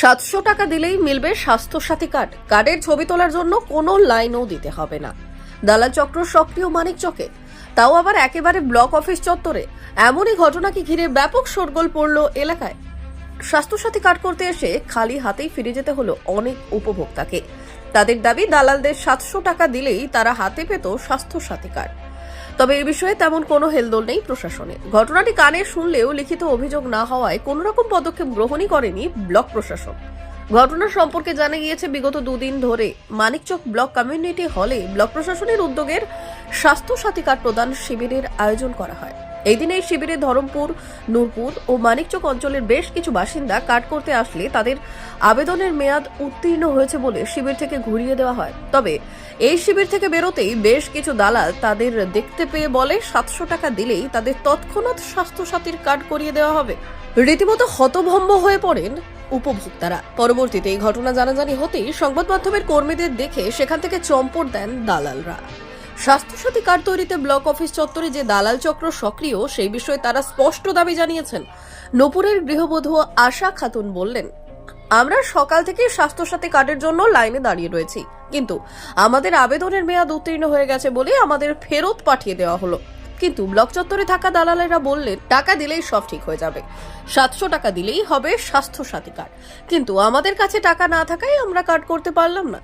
সাতশো টাকা দিলেই মিলবে স্বাস্থ্যসাথী কার্ড। কার্ডের ছবি তোলার জন্য কোনো লাইনও দিতে হবে না। দালাল চক্র সক্রিয় মানিক চকে। তাও আবার একেবারে ব্লক অফিস চত্বরে। এমনই ঘটনাকে ঘিরে ব্যাপক শোরগোল পড়ল এলাকায়। স্বাস্থ্যসাথী কার্ড করতে এসে খালি হাতেই ফিরে যেতে হলো অনেক উপভোক্তাকে। তাদের দাবি, দালালদের সাতশো টাকা দিলেই তারা হাতে পেত স্বাস্থ্যসাথী কার্ড। তবে এ বিষয়ে তেমন কোনো হেলদোল নেই প্রশাসনে। ঘটনাটি কানে শুনলেও লিখিত অভিযোগ না হওয়ায় কোনো রকম পদক্ষেপ গ্রহণই করেনি ব্লক প্রশাসন। ঘটনা সম্পর্কে জানা গিয়েছে, বিগত দুদিন ধরে মানিকচক ব্লক কমিউনিটি হলে ব্লক প্রশাসনের উদ্যোগের স্বাস্থ্য সাথী কার্ড প্রদান শিবিরের আয়োজন করা হয়। এই দিন এই শিবিরে ধরমপুর, নূরপুর ও মানিকচক অঞ্চলের বেশ কিছু বাসিন্দা কার্ড করতে আসলে তাদের আবেদনের মেয়াদ উত্তীর্ণ হয়েছে বলে শিবির থেকে ঘুরিয়ে দেওয়া হয়। তবে এই শিবির থেকে বেরোতেই বেশ কিছু দালাল তাদের দেখতে পেয়ে বলে সাতশো টাকা দিলেই তাদের তৎক্ষণাৎ স্বাস্থ্যসাথীর কার্ড করিয়ে দেওয়া হবে। রীতিমতো হতভম্ব হয়ে পড়েন উপভোক্তারা। পরবর্তীতে এই ঘটনা জানাজানি হতেই সংবাদ মাধ্যমের কর্মীদের দেখে সেখান থেকে চম্পট দেন দালালরা। স্বাস্থ্যসাথী কার্ড তৈরিতে ব্লক অফিস চত্বরে যে দালাল চক্র সক্রিয় সেই বিষয়ে তারা স্পষ্ট দাবি জানিয়েছেন। নপুরের গৃহবধূ আশা খাতুন বললেন আমরা সকাল থেকে স্বাস্থ্যসাথী কার্ডের জন্য লাইনে দাঁড়িয়ে রয়েছি কিন্তু আমাদের আবেদনের মেয়াদ উত্তীর্ণ হয়ে গেছে বলে আমাদের ফেরত পাঠিয়ে দেওয়া হলো। কিন্তু ব্লক চত্বরে থাকা দালালেরা বললেন টাকা দিলেই সব ঠিক হয়ে যাবে। সাতশো টাকা দিলেই হবে স্বাস্থ্যসাথী কার্ড। কিন্তু আমাদের কাছে টাকা না থাকায় আমরা কার্ড করতে পারলাম না।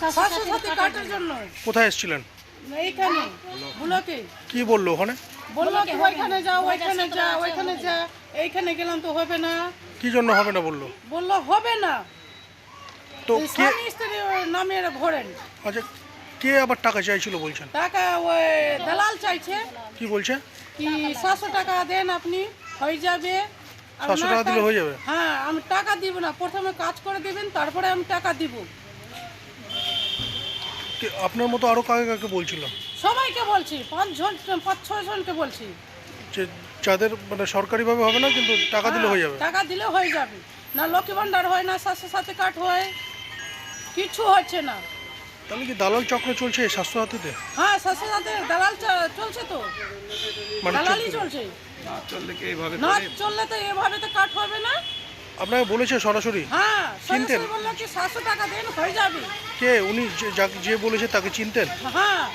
স্বাস্থ্য সাথী কার্ডের জন্য। কোথায় এসেছিলেন? এইখানে ব্লকে। কি বলল ওখানে? বলল কি ওইখানে যা ওইখানে যা ওইখানে যা এইখানে গেলাম তো হবে না। কি জন্য হবে না বলল? বলল হবে না। তো কে স্বামী স্ত্রী নামে ভরেন। আচ্ছা কে আবার টাকা চাইছিল বলছেন? টাকা ওই দালাল চাইছে। কি বলছে? কি সাতশো টাকা দেন আপনি হয়ে যাবে। আর 700 না টাকা দিলে হয়ে যাবে? হ্যাঁ আমি টাকা দিব না। প্রথমে কাজ করে দিবেন তারপরে আমি টাকা দিব। আপনার মতো আরও কাকে কাকে বলছিল সবাইকে বলছি পাঁচ জন পাঁচ ছয় জনকে বলছি। যে যাদের মানে সরকারিভাবে হবে না কিন্তু টাকা দিলে হয়ে যাবে। হ্যাঁ, টাকা দিলে হয়ে যাবে। না লক্ষ্মী ভান্ডার হয় না স্বাস্থ্য সাথে কাট হয় কিছু হচ্ছে না। তাহলে কি দালাল চক্র চলছে এই স্বাস্থ্যসাথীতে? হ্যাঁ স্বাস্থ্য সাথে দালাল চ- চলছে তো। মানে দালালই চলছে? না চললে চলছে না চললে তো এভাবে তো কাট হবে না। আপনাকে বলেছে সরাসরি। হ্যাঁ চিনতেন? সরাসরি বলল কি সাতশো টাকা দেন হয়ে যাবে। কে? উনি যে- যাকে- যে বলেছে তাকে চিনতেন? হ্যাঁ।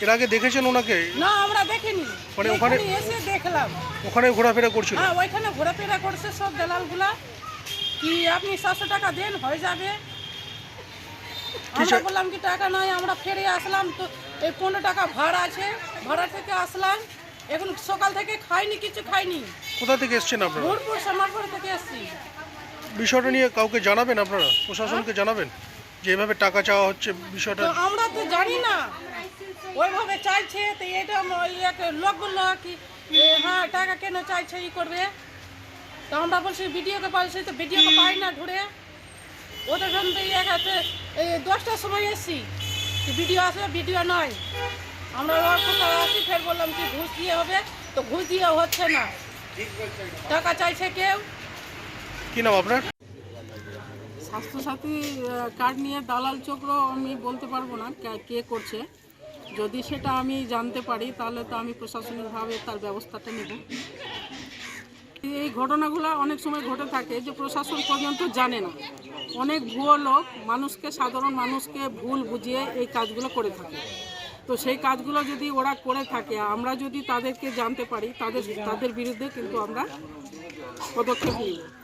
এর আগে দেখেছেন ওনাকে? না আমরা দেখিনি। মানে ওখানে- এখানে এসে দেখলাম। ওখানে ঘোরাফেরা করছিল? হ্যাঁ ওইখানে ঘোরাফেরা করছে সব দালালগুলা। কি আপনি সাতশো টাকা দেন হয়ে যাবে। আমরা বললাম কি টাকা নাই আমরা ফিরে আসলাম তো এই পনেরো টাকা ভাড়া আছে। ভাড়া থেকে আসলাম। এখন সকাল থেকে খাইনি কিছু খাইনি। কোথা থেকে এসছেন আপনারা? ভোরপুর সামারপুর থেকে এসছি। বিষয়টা নিয়ে কাউকে জানাবেন আপনারা? প্রশাসনকে জানাবেন যে এভাবে টাকা চাওয়া হচ্ছে বিষয়টা? আমরা তো জানি না। ওইভাবে চাইছে, তো এটা লোক বলল কি হ্যাঁ টাকা কেন চাইছে, ই করবে? তো আমরা বলছি ভিডিওকে পাইছি তো ভিডিওকে পাই না ঘুরে। ওদের জন্য এই দশটার সময় এসছি। ভিডিও আসবে ভিডিও নয়। আমরা কোথাও আসি ফের বললাম কি ঘুষ দিয়ে হবে, তো ঘুষ দিয়ে হচ্ছে না। টাকা চাইছে কেউ? কি নাম আপনার? স্বাস্থ্যসাথী কার্ড নিয়ে দালাল চক্র আমি বলতে পারব না কে- করছে। যদি সেটা আমি জানতে পারি, তাহলে তো আমি প্রশাসনিকভাবে তার ব্যবস্থাটা নেব। এই ঘটনাগুলো অনেক সময় ঘটে থাকে যে প্রশাসন পর্যন্ত জানে না। অনেক ভুয়ো লোক, মানুষকে, সাধারণ মানুষকে ভুল বুঝিয়ে এই কাজগুলো করে থাকে। তো সেই কাজগুলো যদি ওরা করে থাকে, আমরা যদি তাদেরকে জানতে পারি, তাদের তাদের বিরুদ্ধে কিন্তু আমরা পদক্ষেপ নিব